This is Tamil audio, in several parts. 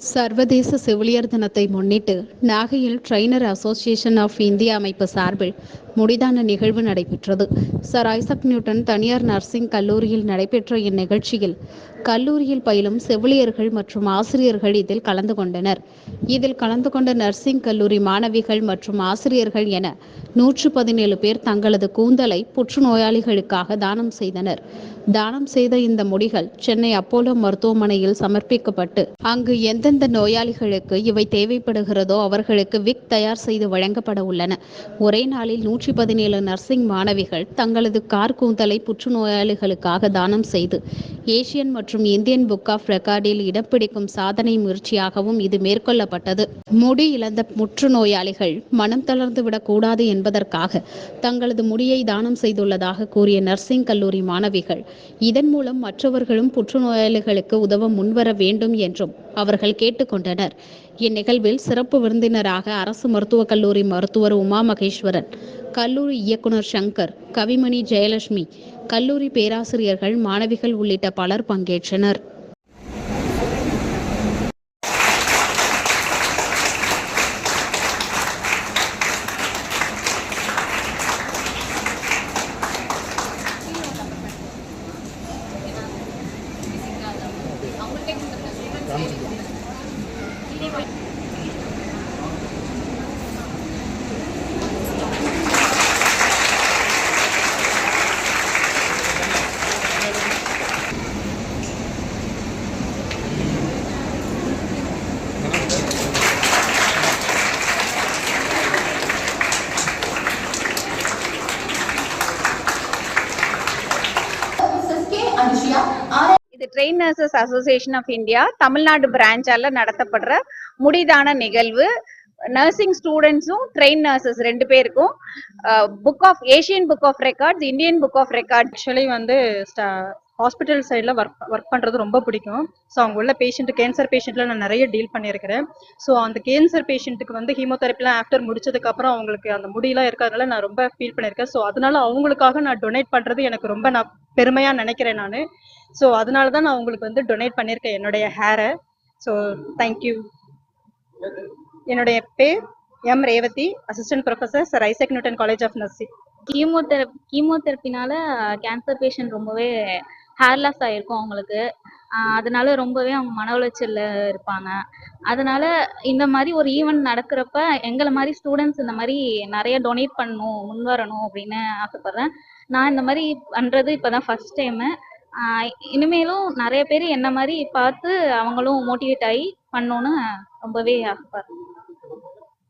சர்வதேச செவிலியர் தினத்தை முன்னிட்டு நாகையில் ட்ரெய்னர் அசோசியேஷன் ஆஃப் இந்தியா அமைப்பு சார்பில் முடிதான நிகழ்வு நடைபெற்றது. சர் ஐசக் நியூட்டன் தனியார் நர்சிங் கல்லூரியில் நடைபெற்ற இந்நிகழ்ச்சியில் கல்லூரியில் பயிலும் செவிலியர்கள் மற்றும் ஆசிரியர்கள் இதில் கலந்து கொண்டனர். இதில் கலந்து கொண்ட நர்சிங் கல்லூரி மாணவிகள் மற்றும் ஆசிரியர்கள் என நூற்று பதினேழு பேர் தங்களது கூந்தலை புற்றுநோயாளிகளுக்காக தானம் செய்தனர். தானம் செய்த இந்த முடிகள் சென்னை அப்போலோ மருத்துவமனையில் சமர்ப்பிக்கப்பட்டு அங்கு எந்தெந்த நோயாளிகளுக்கு இவை தேவைப்படுகிறதோ அவர்களுக்கு விக் தயார் செய்து வழங்கப்பட உள்ளன. ஒரே நாளில் நூற்றி பதினேழு நர்சிங் மாணவிகள் தங்களது கார் கூந்தலை புற்றுநோயாளிகளுக்காக தானம் செய்து ஏசியன் மற்றும் இந்தியன் புக் ஆஃப் ரெக்கார்டில் இடம் பிடிக்கும் சாதனை முயற்சியாகவும் இது மேற்கொள்ளப்பட்டது. முடி இழந்த புற்றுநோயாளிகள் மனம் தளர்ந்து விடக்கூடாது என்பதற்காக தங்களது முடியை தானம் செய்துள்ளதாக கூறிய நர்சிங் கல்லூரி மாணவிகள் இதன் மூலம் மற்றவர்களும் புற்றுநோயாளிகளுக்கு உதவ முன்வர வேண்டும் என்றும் அவர்கள் கேட்டுக்கொண்டனர். இந்நிகழ்வில் சிறப்பு விருந்தினராக அரசு மருத்துவக் கல்லூரி மருத்துவர் உமா மகேஸ்வரன் கல்லூரி இயக்குனர் சங்கர் கவிமணி ஜெயலட்சுமி கல்லூரி பேராசிரியர்கள் மாணவிகள் உள்ளிட்ட பலர் பங்கேற்றனர். Alicia, ahora இது trained nurses association of India Tamil Nadu பிரான்ச்சால நடத்தப்படுற முடிதான நிகழ்வு. நர்சிங் ஸ்டூடெண்ட்ஸும் ட்ரெயின் நர்சஸ் ரெண்டு பேருக்கும் book of Asian book of records Indian book of record actually வந்து ஹாஸ்பிட்டல் சைடில் ஒர்க் ஒர்க் பண்ணுறது ரொம்ப பிடிக்கும். ஸோ அவங்க உள்ள பேஷண்ட் கேன்சர் பேஷண்ட்டில் நான் நிறைய டீல் பண்ணியிருக்கிறேன். ஸோ அந்த கேன்சர் பேஷண்ட்டுக்கு வந்து ஹீமோதெரப்பிலாம் ஆஃப்டர் முடிச்சதுக்கப்புறம் அவங்களுக்கு அந்த முடியெல்லாம் இருக்கிறதுனால நான் ரொம்ப ஃபீல் பண்ணியிருக்கேன். ஸோ அதனால அவங்களுக்காக நான் டொனேட் பண்ணுறது எனக்கு ரொம்ப நான் பெருமையாக நினைக்கிறேன் நான். ஸோ அதனால தான் நான் உங்களுக்கு வந்து டொனேட் பண்ணியிருக்கேன் என்னுடைய ஹேரை ஸோ தேங்க்யூ என்னுடைய பேர் M Revathi assistant professor sir Isaac Newton college of nursing chemotherapy கீமோதெரப்பினால cancer patient ரொம்பவே ஹேர் லாஸ் ஆயிருக்கும் அவங்களுக்கு. அதனால ரொம்பவே அவங்க மன உளைச்சல்ல இருப்பாங்க. அதனால இந்த மாதிரி ஒரு ஈவெண்ட் நடக்கிறப்ப எங்களை மாதிரி ஸ்டூடெண்ட்ஸ் இந்த மாதிரி நிறைய டொனேட் பண்ணணும் முன் வரணும் அப்படின்னு ஆசைப்படுறேன். நான் இந்த மாதிரி பண்றது இப்பதான் ஃபர்ஸ்ட் டைமு இனிமேலும் நிறைய பேர் என்ன மாதிரி பார்த்து அவங்களும் மோட்டிவேட் ஆகி பண்ணணும்னு ரொம்பவே ஆசைப்படுறேன்.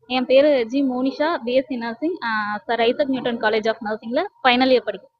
என் பேரு G Monisha BSc nursing sir Isaac Newton college of நர்சிங்ல final year படிக்கும்